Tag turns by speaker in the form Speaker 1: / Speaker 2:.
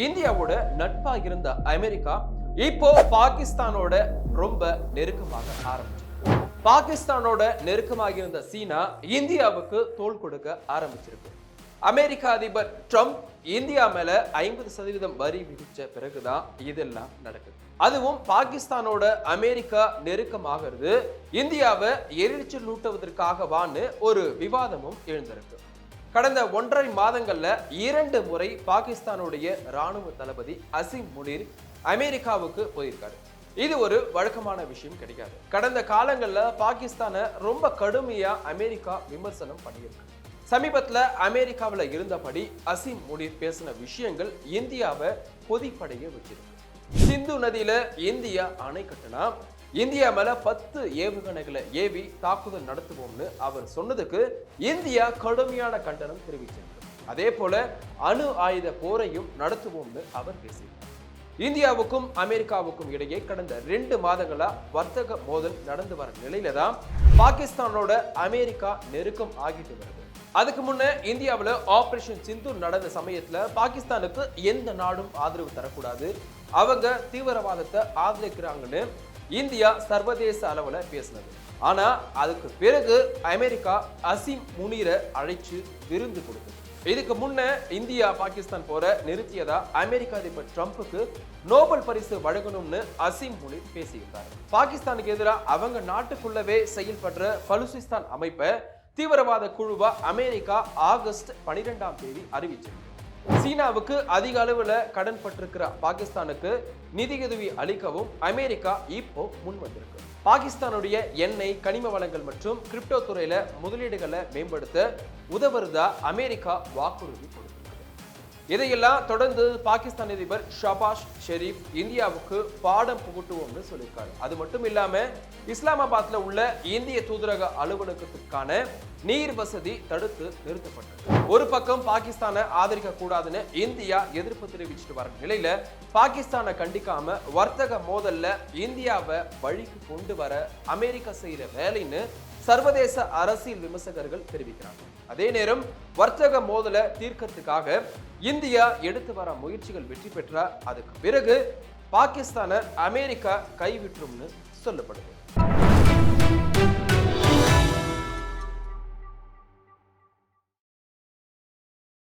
Speaker 1: இந்தியாவோட நட்பா இருந்த அமெரிக்கா இப்போ பாகிஸ்தானோட ரொம்ப நெருக்கமாக ஆரம்பிச்சு. பாகிஸ்தானோட நெருக்கமாக இருந்த சீனா இந்தியாவுக்கு தோள் கொடுக்க ஆரம்பிச்சிருக்கு. அமெரிக்க அதிபர் ட்ரம்ப் இந்தியா மேல ஐம்பது சதவீதம் வரி விதிச்ச பிறகுதான் இதெல்லாம் நடக்குது. அதுவும் பாகிஸ்தானோட அமெரிக்கா நெருக்கமாகிறது இந்தியாவை எரிச்சல் ஊட்டுவதற்காகவான்னு ஒரு விவாதமும் எழுந்திருக்கு. கடந்த ஒன்றரை மாதங்களில் இரண்டு முறை பாகிஸ்தானுடைய ராணுவ தளபதி அசிம் முனீர் அமெரிக்காவுக்கு போயிருக்காரு. இது ஒரு வழக்கமான விஷயம் கிடைக்காது கடந்த காலங்களில் பாகிஸ்தானை ரொம்ப கடுமையாக அமெரிக்கா விமர்சனம் பண்ணியிருக்கு. சமீபத்தில் அமெரிக்காவில் இருந்தபடி அசிம் முனீர் பேசின விஷயங்கள் இந்தியாவை கொதிப்படைய வச்சிருக்கு சிந்து நதியில் இந்தியா அணை கட்டினா இந்தியா மேல பத்து ஏவுகணைகளை ஏவி தாக்குதல் நடத்துவோம்னு அவர் சொன்னதுக்கு இந்தியா கடுமையான கண்டனம் தெரிவிச்சிருக்கு. அதே போல அணு ஆயுத போரையும் நடத்துவோம்னு அவர் பேசினார் இந்தியாவுக்கும் அமெரிக்காவுக்கும் இடையே கடந்த ரெண்டு மாதங்களா வர்த்தக மோதல் நடந்து வர நிலையில தான் பாகிஸ்தானோட அமெரிக்கா நெருக்கம் ஆகிட்டு வருது. அதுக்கு முன்ன இந்தியாவில் ஆபரேஷன் சிந்து நடந்த சமயத்துல பாகிஸ்தானுக்கு எந்த நாடும் ஆதரவு தரக்கூடாது. அவங்க தீவிரவாதத்தை ஆதரிக்கிறாங்கன்னு இந்தியா சர்வதேச அளவில் பேசினது. ஆனால் அதுக்கு பிறகு அமெரிக்கா அசிம் முனீரை அழைச்சு விருந்து கொடுத்தது. இதுக்கு முன்ன இந்தியா பாகிஸ்தான் போற நிறுத்தியதா அமெரிக்க அதிபர் ட்ரம்ப்புக்கு நோபல் பரிசு வழங்கணும்னு அசீம் மொழி பேசியிருக்காரு. பாகிஸ்தானுக்கு எதிராக அவங்க நாட்டுக்குள்ளவே செயல்படுற பலுசிஸ்தான் அமைப்பை தீவிரவாத குழுவா அமெரிக்கா ஆகஸ்ட் பனிரெண்டாம் தேதி அறிவிச்சிருக்கு. சீனாவுக்கு அதிக அளவில் கடன் பட்டிருக்கிற பாகிஸ்தானுக்கு நிதியுதவி அளிக்கவும் அமெரிக்கா இப்போ முன் வந்திருக்கு பாகிஸ்தானுடைய எண்ணெய் கனிம வளங்கள் மற்றும் கிரிப்டோ துறையில முதலீடுகளை மேம்படுத்த உதவுறதா அமெரிக்கா வாக்குறுதி கொடுத்திருக்கு இதையெல்லாம் தொடர்ந்து பாகிஸ்தான் அதிபர் ஷபாஷ் ஷெரீப் இந்தியாவுக்கு பாடம் புகட்டுவோம்னு சொல்லியிருக்காரு. அது மட்டும் இல்லாம இஸ்லாமாபாத்ல உள்ள இந்திய தூதரக அலுவலகத்துக்கான நீர் வசதி தடுத்து நிறுத்தப்பட்டது. ஒரு பக்கம் பாகிஸ்தானை ஆதரிக்க கூடாதுன்னு இந்தியா எதிர்ப்பு தெரிவிச்சுட்டு வர நிலையில பாகிஸ்தானை கண்டிக்காம வர்த்தக மோதல்ல இந்தியாவை வழிக்கு கொண்டு வர அமெரிக்கா செய்யற வேலைன்னு சர்வதேச அரசியல் விமர்சகர்கள் தெரிவிக்கிறாங்க. அதே நேரம் வர்த்தக மோதலை தீர்க்கத்துக்காக இந்தியா எடுத்து வர முயற்சிகள் வெற்றி பெற்றா அதுக்கு பிறகு பாகிஸ்தானை அமெரிக்கா கைவிட்டும்னு சொல்லப்படுது.